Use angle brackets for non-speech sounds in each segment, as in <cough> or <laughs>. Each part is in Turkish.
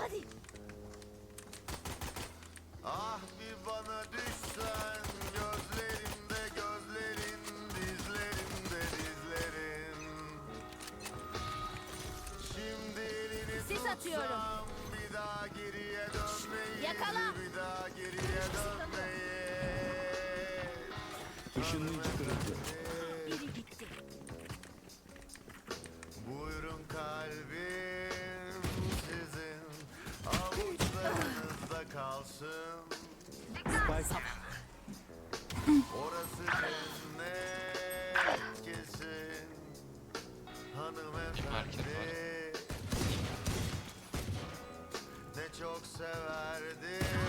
Hadi. Ah bir bana düşsen gözlerimde gözlerin dizlerimde dizlerin Şimdi elini Sis atıyorum. tutsam bir daha geriye dönmeyi Yakala. Bir daha geriye dönmeyi Işınlayıcı kırıldı.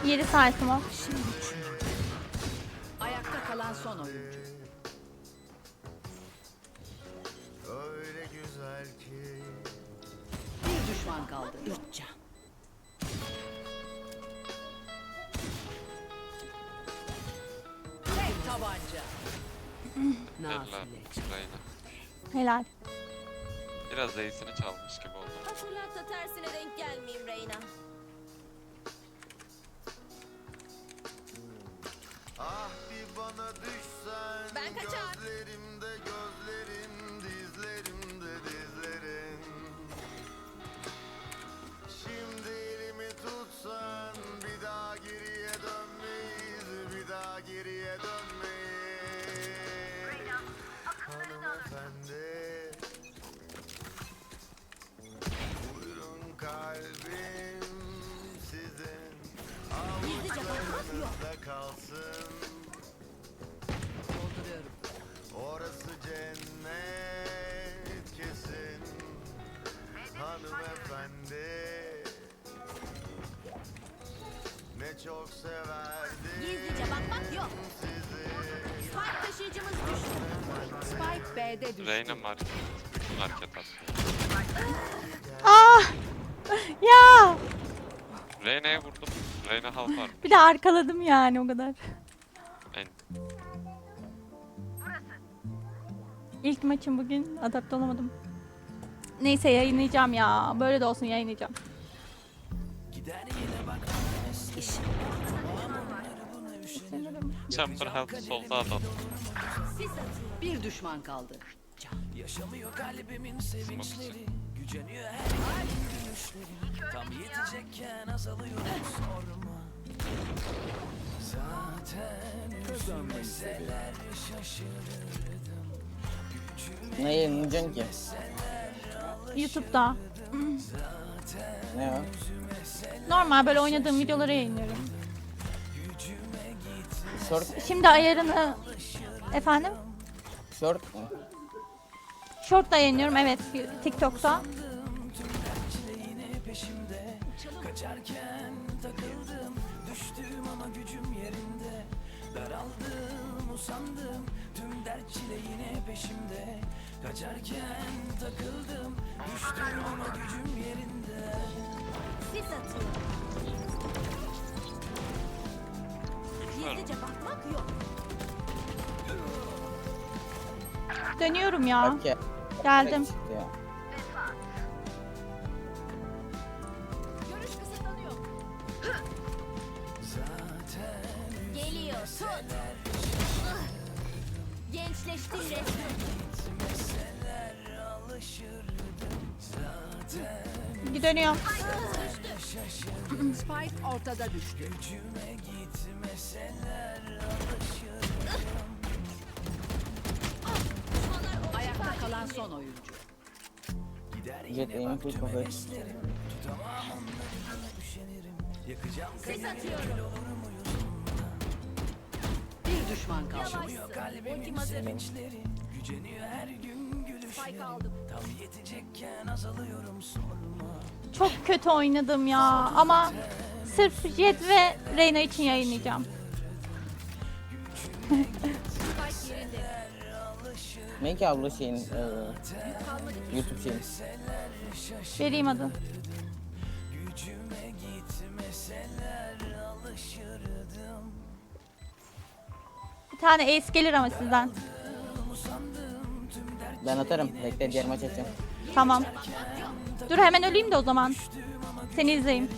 7 saatim var. Ayakta kalan son oyuncu. Öyle güzel ki Bir düşman kaldı. Üç can. Helal. Nafile. Reyna. Helal. Biraz iyisini çalmış gibi oldu. Hatırlat da tersine denk gelmeyeyim Reyna. Ah bir bana düşsen Ben kaçar. Gözlerimde gözlerin Gizlice bakmak yok. Avuçlarınızda kalsın Dolduruyorum. Orası cennet kesin Hanımefendi Ne çok severdim Gizlice bakmak yok. sizi Spike taşıyıcımız düştü. Spike B'de düştü. Reyna market. Market at. Ah! Ya! Reyna'ya vurdum. Reyna half var. Bir de arkaladım yani o kadar. En. İlk maçım bugün adapte olamadım. Neyse yayınlayacağım ya. Böyle de olsun yayınlayacağım. Chamber health solda adam. Bir düşman kaldı. Yaşamıyor kalbimin sevinçleri Güceniyor her gülüşleri Tam yetecekken azalıyor sorma Üzülmeseler şaşırırdım Ne yayınlayacaksın ki? YouTube'da. Ne o? Normal böyle oynadığım videoları yayınlıyorum. Short, Şimdi ayarını... Efendim? short mu? Short da yayınlıyorum evet TikTok'ta. Peşimde Kaçarken takıldım Düştüm ama gücüm yerinde Sis atıyor. Gizlice bakmak yok. Dönüyorum ya. Ya. Geldim. ya. Resmen. Dönüyorum. Spike ortada düştü. Ayakta kalan son oyuncu. Jet aim full kafa. Sis atıyorum. Düşman kaldı. Yavaşsın. Ultim hazır. Güceniyor her gün gülüşlerim Spike aldım. Tam yetecekken azalıyorum sorma Çok kötü oynadım ya ama sırf Jet ve Reyna için yayınlayacağım. Spike yerinde. Ne ki abla şeyin, e, YouTube şeyin. Vereyim adı. Bir tane ace gelir ama sizden. Ben atarım. Bekle diğer maç açacağım. Tamam. Dur hemen öleyim de o zaman. Seni izleyeyim.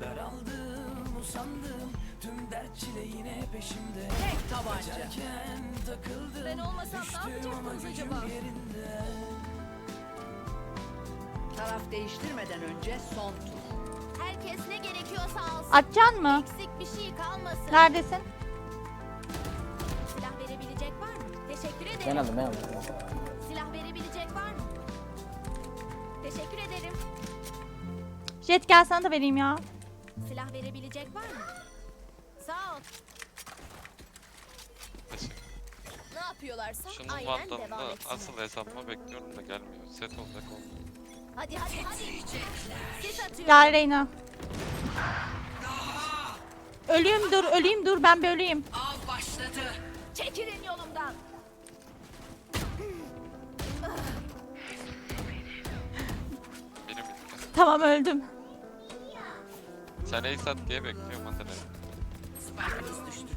Daraldım usandım tüm dert çile yine peşimde Tek tabanca. Ben olmasam ne yapacaktınız acaba? Taraf değiştirmeden önce son tur. Herkes ne gerekiyorsa alsın. Atacaksın mı? Eksik bir şey kalmasın. Neredesin? Teşekkür ederim. Ben aldım ben aldım. Silah verebilecek var mı? Teşekkür ederim. Jet gel sana da vereyim ya. Silah verebilecek var mı? Sağ ol. Ne yapıyorlarsa Şunun aynen devam vandalını etsinler. asıl hesabıma bekliyorum da gelmiyor. Set olacak oldu. Hadi hadi hadi. Sis atıyorum. Gel Reyna. Öleyim dur, öleyim dur. Ben bir öleyim. Av başladı. Çekilin yolumdan. Tamam öldüm. Sen ace at diye bekliyorum hadi ne? Spike'ımız düştü.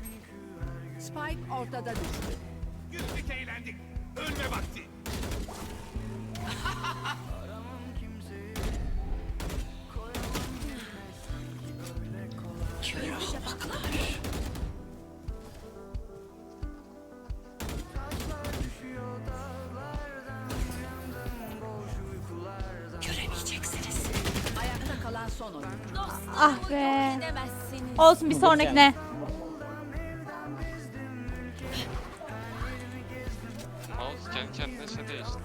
Spike ortada düştü. Güldük eğlendik. Ölme vakti. Ah be. Olsun bir sonrakine. Mouse kendi kendine şey değişti.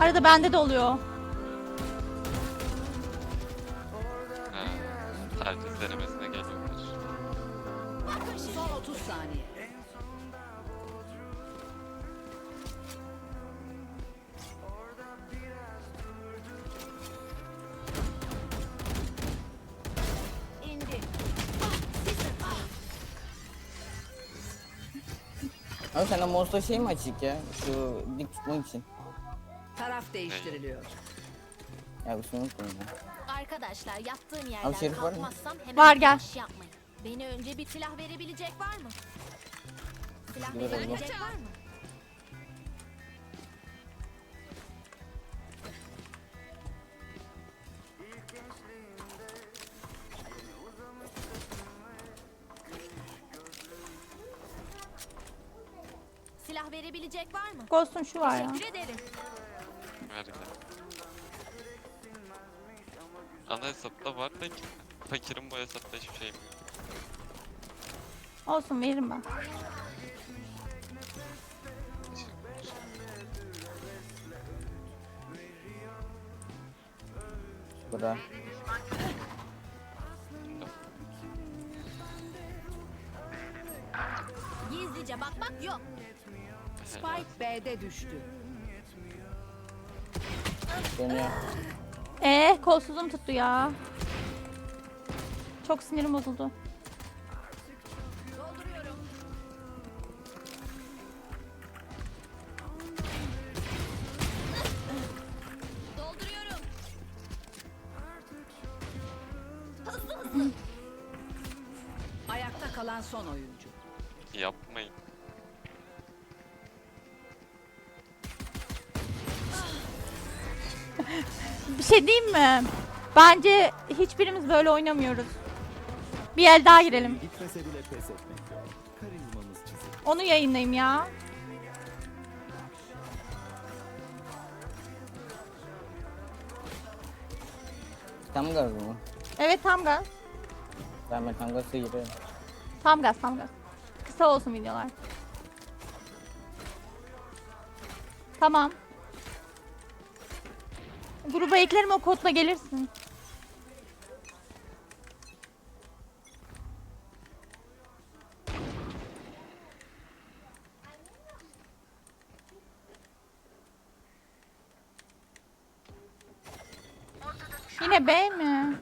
Arada bende de oluyor. Abi sende monster şey mi açık ya? Şu dik tutmak için. Taraf değiştiriliyor. Ya bu şunu unuttum ya. Arkadaşlar yattığım Abi yerden şerif var mı? kalkmazsam hemen Var, gel. iş yapmayın. Beni önce bir silah verebilecek var mı? Silah Ver, ver, verebilecek var mı? Silah verebilecek var mı? Ghost'un şu var ya. Teşekkür ederim. Ver gel. Ana hesapta var da ki. Fakirin bu hesapta hiçbir şeyim yok. Olsun veririm ben. Teşekkür. Bura. Gizlice bakmak yok. Spike B'de düştü. Dönüyor. Ee, kolsuzum tuttu ya. Çok sinirim bozuldu. Bir şey diyeyim mi? Bence hiçbirimiz böyle oynamıyoruz. Bir el daha girelim. Gitmese bile pes etmek yok. Karizmamız çizik. Onu yayınlayayım ya. Tam gaz mı? Evet tam gaz. Ben ben tam gaz sıyırıyorum. Tam gaz tam gaz. Kısa olsun videolar. Tamam. Gruba eklerim o kodla gelirsin. Yine B mi?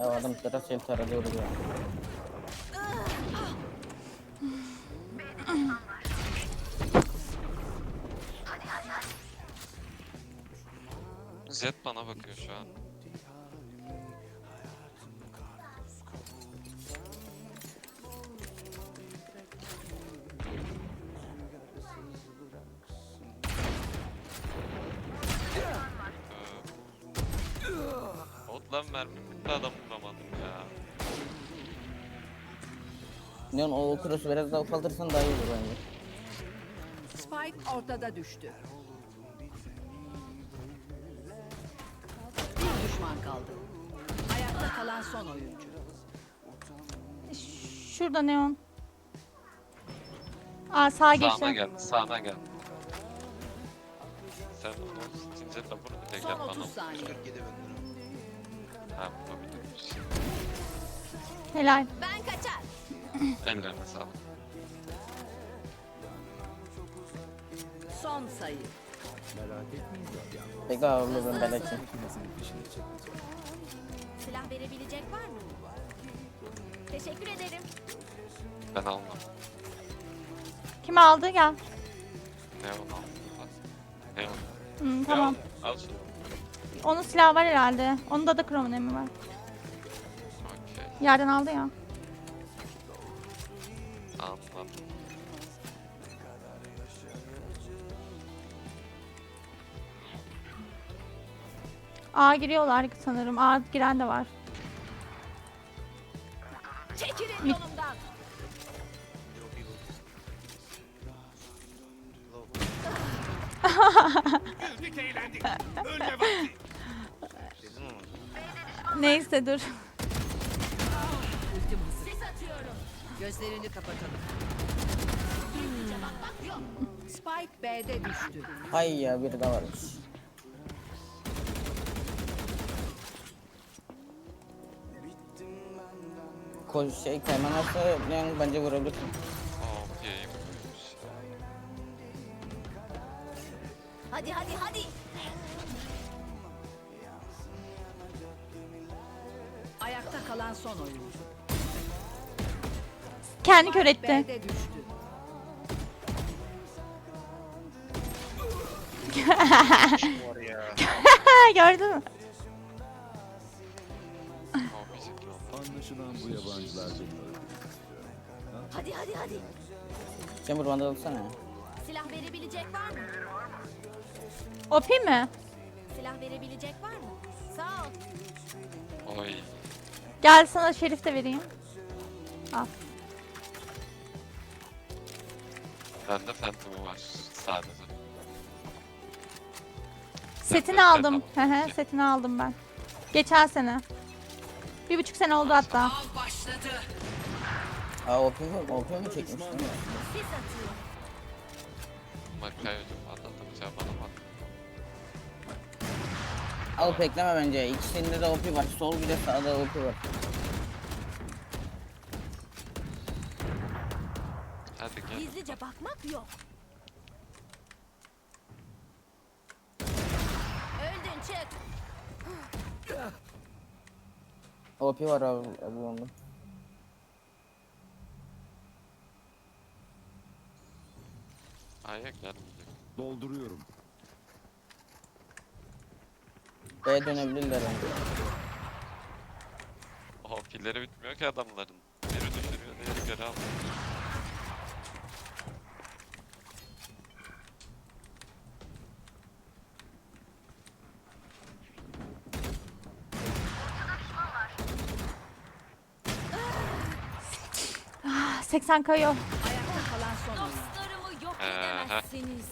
Ya adam taraf şey taralıyor ya. Zed bana bakıyor şu an. Ee, Otlan mermi bitti adam vuramadım ya. Neon o cross'u biraz daha ufaltırsan daha iyi olur bence. Spike ortada düştü. Düşman kaldı. Ayakta kalan son oyuncu. Şurada neon. Aa sağa geçti. Sağına gel, sağına gel. Sen onu zincirle vur bir de gel Son bana. 30 saniye. Ha vurabilirmiş. Helal. Ben kaçar. Ellerine sağlık. Son sayı. Merak etmeyin ya. Bekle abi ben ben açayım. Silah verebilecek var mı? Teşekkür ederim. Ben almam. Kim aldı gel. Ne onu aldım. Ne onu? Hı, tamam. onu? Al şunu. Onun silahı var herhalde. Onda da kromun emi var. Okey. Yerden aldı ya. A giriyorlar sanırım. A giren de var. Çekilin yolumdan. Güldük eğlendik. Ölme vakti. Neyse dur. Ultim hazır. Sis atıyorum. Gözlerini kapatalım. Spike B'de düştü. Hay ya biri daha varmış. Şey kayman varsa yani bence vurabilirsin. Okey. buymuş. Hadi hadi hadi. Ayakta kalan son oyuncu. Kendi kör etti. B'de düştü. <laughs> Ha <laughs> gördün mü? Anlaşılan bu yabancılar beni öldürmek istiyor. Hadi hadi hadi. Chamber vandal alsana. Silah verebilecek var mı? OP mi? Silah verebilecek var mı? Sağ ol. Oy. Gel sana şerif de vereyim. Al. Bende Phantom'u var sadece. Setini aldım. hı, setini aldım ben. Geçen sene. Bir buçuk sene oldu hatta. Aa OP mu? OP mu çekmiş değil mi? Makayocum anlatacağım bana bak. Al bekleme bence. İkisinde de OP var. Sol bir de sağda OP var. Hadi gel. Gizlice bakmak yok. OP var abi, abi onda. Aya gelmeyecek. Dolduruyorum. B'ye dönebilirler bence. O pilleri bitmiyor ki adamların. Biri düşürüyor, diğeri geri alıyor. 80 kayıyor. Ayakta kalan son oyuncu. Dostlarımı yok edemezsiniz.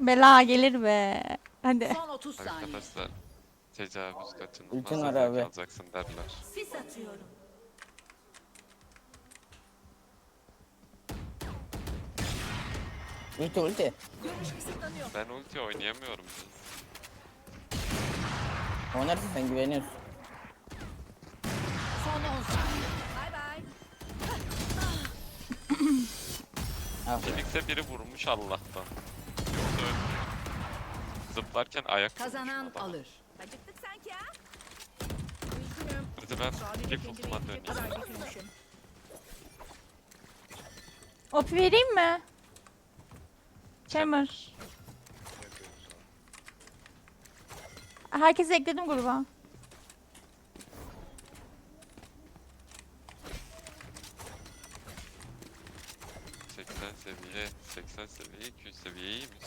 Bela gelir be. Hadi. Son 30 saniye. Arkadaşlar tecavüz kaçınılmaz Ultin var yasak abi. alacaksın derler. Sis atıyorum. Ulti ulti. Ben ulti oynayamıyorum. Oynarsın sen güveniyorsun. Phoenix'e biri vurmuş Allah'tan. Yoksa ölmüyor. Zıplarken ayak Kazanan vurmuş alır. Acıktık sanki ha? Hadi ben default'uma döneyim. Hızlı. OP vereyim mi? Chamber. Herkesi ekledim gruba. ...80 seviye, 80 seviye, 200 seviye iyiymiş.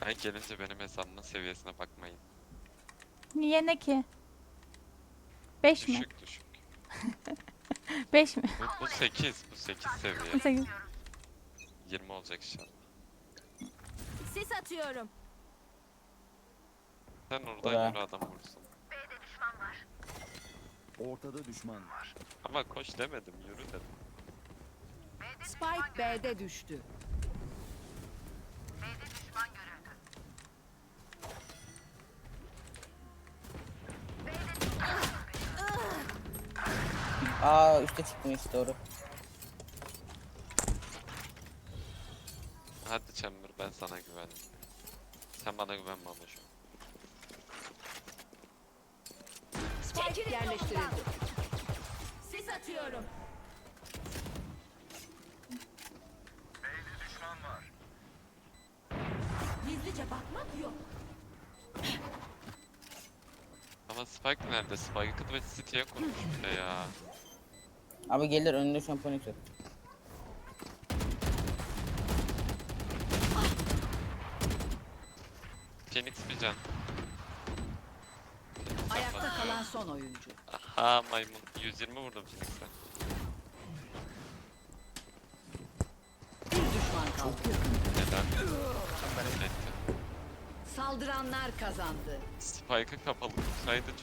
Ben gelince benim hesabımın seviyesine bakmayın. Niye ne ki? 5 mi? Düşük düşük. <laughs> 5 mi? Bu, bu 8. Bu 8 seviye. Sekiz. 20 olacak inşallah. Sis atıyorum. Sen oradan yürü adam vursun. Ortada düşman var. Ama koş demedim yürü dedim. Spike B'de düştü. Aa üstte çıkmış doğru. Hadi Chamber ben sana güvendim. Sen bana güvenme ama şu an. Spike yerleştirildi. Sis atıyorum. Gizlice bakmak yok. Ama Spike nerede? Spike'ı ve City'ye bir de ya. Abi gelir önünde şampuan yok. Phoenix bir can. Ayakta kalan son oyuncu. Aha maymun. 120 vurdum Phoenix'e. Bir düşman kaldı. Neden? Ben Saldıranlar kazandı. Spike'ı kapalı tutsaydı